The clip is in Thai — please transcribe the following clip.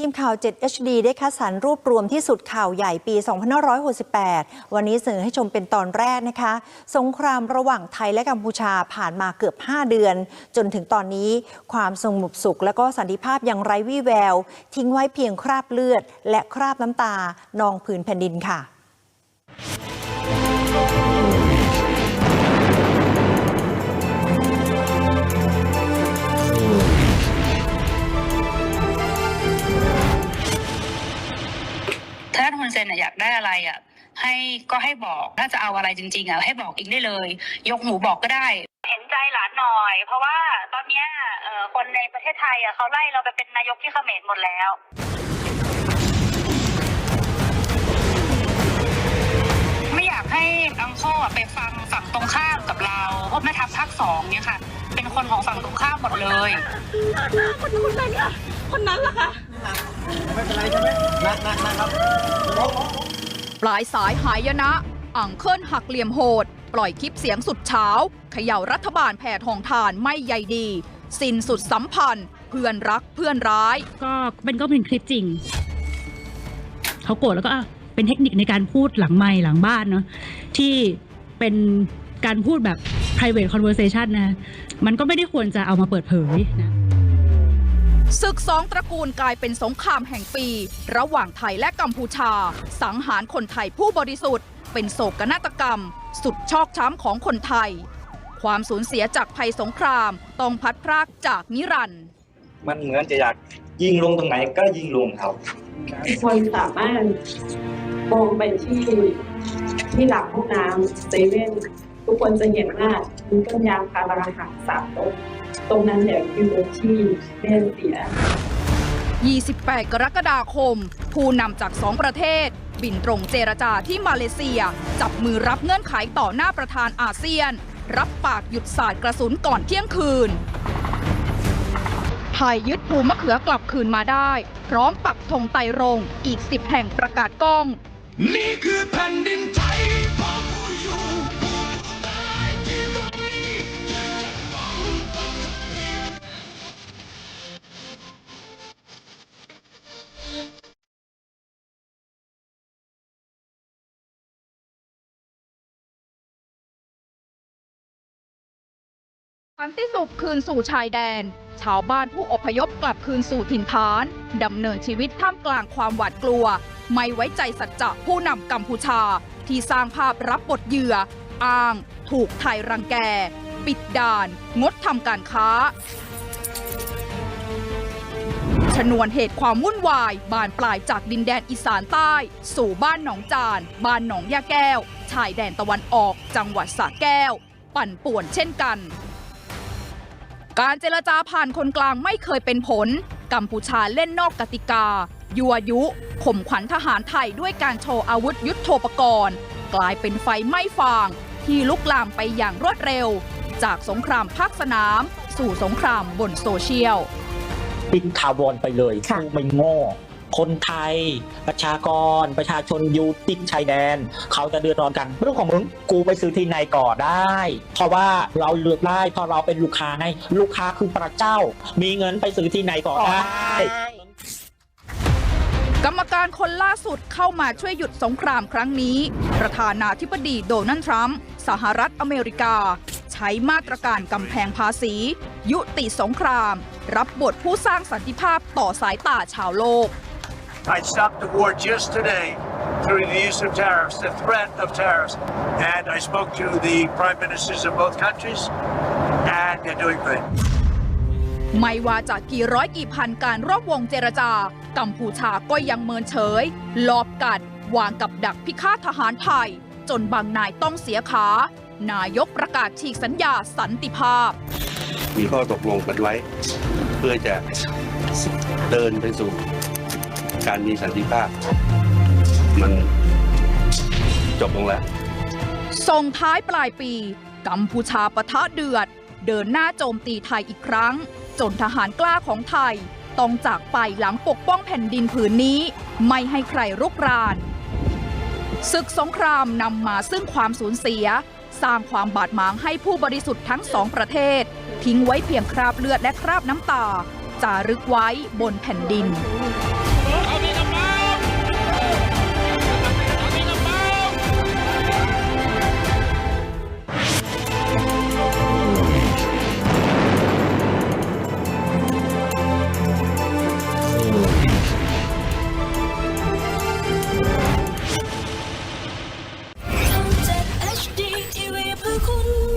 ทีมข่าว 7 HD ได้คัดสรรรวบรวมที่สุดข่าวใหญ่ปี 2568 วันนี้เสนอให้ชมเป็นตอนแรกนะคะ สงครามระหว่างไทยและกัมพูชาผ่านมาเกือบ 5 เดือน จนถึงตอนนี้ความสงบสุขและก็สันติภาพยังไร้วี่แวว ทิ้งไว้เพียงคราบเลือด และคราบน้ำตานองผืนแผ่นดินค่ะ ถ้าฮุนเซนอะอยากได้อะไรอะให้ก็ให้บอกถ้าจะเอาอะไรจริง ๆอะให้บอกเองได้เลย ยกหูบอกก็ได้เห็นใจหลานหน่อย เพราะว่าตอนเนี้ยเอ่อคนในประเทศไทยอะเขาไล่เราไปเป็นนายกที่เขมรหมดแล้วไม่อยากให้อังโคอะไปฟังฝั่งตรงข้ามกับเราเพราะแม่ทัพภาคสองเนี่ยค่ะ เป็นคนของฝั่งตรงข้ามหมดเลยคนคนนั้นล่ะค นนั้นล่ะคะปลายสายหายนะอ่างเคิลหักเหลี่ยมโหด ปล่อยคลิปเสียงสุดเช้าเขย่ารัฐบาลแผ่ทองทานไม่ใยดี สิ้นสุดสัมพันธ์ เพื่อนรักเพื่อนร้าย ก็เป็นก็เป็นคลิปจริง เขาโกรธแล้วก็อะเป็นเทคนิคในการพูดหลังไมค์หลังบ้านเนาะที่เป็นการพูดแบบ private conversation นะ มันก็ไม่ได้ควรจะเอามาเปิดเผยนะ ศึกสองตระกูลกลายเป็นสงครามแห่งปี ระหว่างไทยและกัมพูชา สังหารคนไทยผู้บริสุทธิ์ เป็นโศกนาฏกรรม สุดชอกช้ำของคนไทย ความสูญเสียจากภัยสงครามต้องพัดพรากจากนิรันดร์มันเหมือนจะอยากยิงลงตรงไหนก็ยิงลงครับทุกคนสามารถมองไปที่ที่หลังห้องน้ำเซเว่นทุกคนจะเห็นว่ามีต้นยางพาราหักสามต้น ตรงนั้นเนี่ยคือที่แม่เสีย 28 กรกฎาคม ผู้นำจากสองประเทศ บินตรงเจรจาที่มาเลเซีย จับมือรับเงื่อนไขต่อหน้าประธานอาเซียน รับปากหยุดสาดกระสุนก่อนเที่ยงคืน ไทยยึดภูมะเขือกลับคืนมาได้ พร้อมปักธงไตรรงค์อีก 10 แห่งประกาศกล้อง นี่คือแผ่นดิน สันติสุขคืนสู่ชายแดน ชาวบ้านผู้อพยพกลับคืนสู่ถิ่นฐาน ดำเนินชีวิตท่ามกลางความหวาดกลัว ไม่ไว้ใจสัจจะผู้นำกัมพูชา ที่สร้างภาพรับบทเหยื่อ อ้าง ถูกไทยรังแก ปิดด่าน งดทำการค้า ชนวนเหตุความวุ่นวาย บานปลายจากดินแดนอีสานใต้ สู่บ้านหนองจาน บ้านหนองยาแก้ว ชายแดนตะวันออก จังหวัดสระแก้ว ปั่นป่วนเช่นกัน การเจรจาผ่านคนกลางไม่เคยเป็นผล กัมพูชาเล่นนอกกติกา ยั่วยุข่มขวัญทหารไทยด้วยการโชว์อาวุธยุทโธปกรณ์ กลายเป็นไฟไหม้ฟาง ที่ลุกลามไปอย่างรวดเร็ว จากสงครามภาคสนาม สู่สงครามบนโซเชียลปิดถาวรไปเลยกูไม่โง่ คนไทย ประชากร ประชาชนอยู่ติดชายแดน เขาจะเดือดร้อนกันเรื่องของมึงกูไปซื้อที่ไหนก่อได้ เพราะว่าเราเลือกได้เพราะเราเป็นลูกค้าไงลูกค้าคือพระเจ้า มีเงินไปซื้อที่ไหนก่อได้กรรมการคนล่าสุดเข้ามาช่วยหยุดสงครามครั้งนี้ ประธานาธิบดีโดนัลด์ทรัมป์สหรัฐอเมริกา ใช้มาตรการกำแพงภาษี ยุติสงคราม รับบทผู้สร้างสันติภาพต่อสายตาชาวโลก I stopped the war just today through the use of tariffs, the threat of tariffs. And I spoke to the prime ministers of both countries, and they're doing great. ไม่ว่าจะกี่ร้อยกี่พันการรอบวงเจรจา กัมพูชาก็ยังเมินเฉย ลอบกัด วางกับดักพิฆาตทหารไทย จนบางนายต้องเสียขา นายกประกาศฉีกสัญญาสันติภาพ มีข้อตกลงกันไว้ เพื่อจะเดินไปสู่ การมีสันติภาพ มันจบลงแล้ว ส่งท้ายปลายปี กัมพูชาปะทะเดือด เดินหน้าโจมตีไทยอีกครั้ง จนทหารกล้าของไทย ต้องจากไปหลังปกป้องแผ่นดินผืนนี้ ไม่ให้ใครรุกรานศึกสงครามนำมาซึ่งความสูญเสีย สร้างความบาดหมางให้ผู้บริสุทธิ์ทั้งสองประเทศ ทิ้งไว้เพียงคราบเลือดและคราบน้ำตาจารึกไว้บนแผ่นดิน คุณ